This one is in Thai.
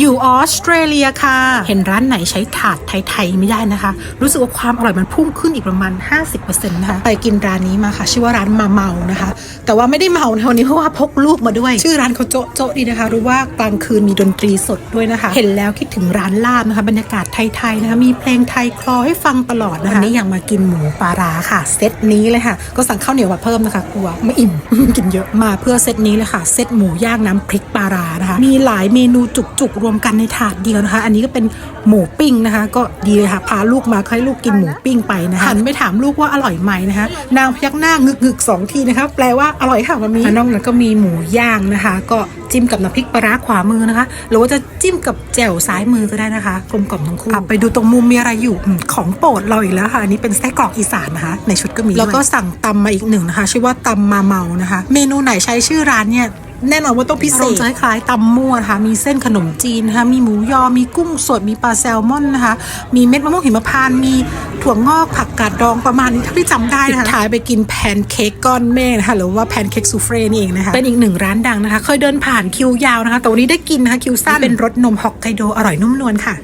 อยู่ออสเตรเลียค่ะ เห็นร้านไหนใช้ถาดไทยๆไม่ได้นะคะ รู้สึกว่าความอร่อยมันพุ่งขึ้นอีกประมาณ 50%นะคะไปกินร้านนี้มาค่ะ ชื่อว่าร้านมาเมานะคะ แต่ว่าไม่ได้เมาในวันนี้เพราะว่าพกลูกมาด้วย ชื่อร้านเขาโจ๊ะโจ๊ะดีนะคะ รู้ว่ากลางคืนมีดนตรีสดด้วยนะคะ เห็นแล้วคิดถึงร้านลาบนะคะบรรยากาศไทยๆนะคะมีเพลงไทยคลอให้ฟังตลอดนะคะวันนี้อยากมากินหมูปลาร้าค่ะ เซตนี้เลยค่ะ ก็สั่งข้าวเหนียวมาเพิ่มนะคะกลัวไม่อิ่มกินเยอะมาเพื่อเซตนี้เลยค่ะ เซตหมูย่างน้ำพริกปลาร้านะคะ มีหลายเมนูจุกๆรวมกันในถาดเดียวนะคะ อันนี้ก็เป็นหมูปิ้งนะคะ ก็ดีเลยค่ะพาลูกมาให้ลูกกินหมูปิ้งไปนะคะหันไปถามลูกว่าอร่อยไหมนะคะ นางพยักหน้างึกงึกๆสองทีนะคะ แปลว่าอร่อยค่ะมามีนอกนั้นก็มีหมูย่างนะคะ ก็จิ้มกับน้ำพริกปลาร้าขวามือนะคะ หรือว่าจะจิ้มกับแจ่วซ้ายมือก็ได้นะคะกลมกล่อมทั้งคู่อะไปดูตรงมุมมีอะไรอยู่อืมของโปรดเราอีกแล้วค่ะอันนี้เป็นไส้กรอกอีสานนะคะ ในชุดก็มีด้วยแล้วก็สั่งตำมาอีกหนึ่งนะคะ ชื่อว่าตำมาเมานะคะ เมนูไหนใช้ชื่อร้านเนี่ย แน่นอนว่าต้องพิเศษจะคล้ายๆตำมั่วนะคะมีเส้นขนมจีนนะคะมีหมูยอ มีกุ้งสด มีปลาแซลมอนนะคะ มีเม็ดมะม่วงหิมพานต์ มีถั่วงอกผักกาดดองประมาณนี้เท่าที่จำได้นะคะท้ายไปกินแพนเค้กก้อนเมฆนะคะหรือว่าแพนเค้กซูเฟรนี่เองนะคะ เป็นอีกหนึ่งร้านดังนะคะ เคยเดินผ่านคิวยาวนะคะ แต่วันนี้ได้กินนะคะคิวสั้นเป็นรสนมฮอกไกโดอร่อยนุ่มนวลค่ะ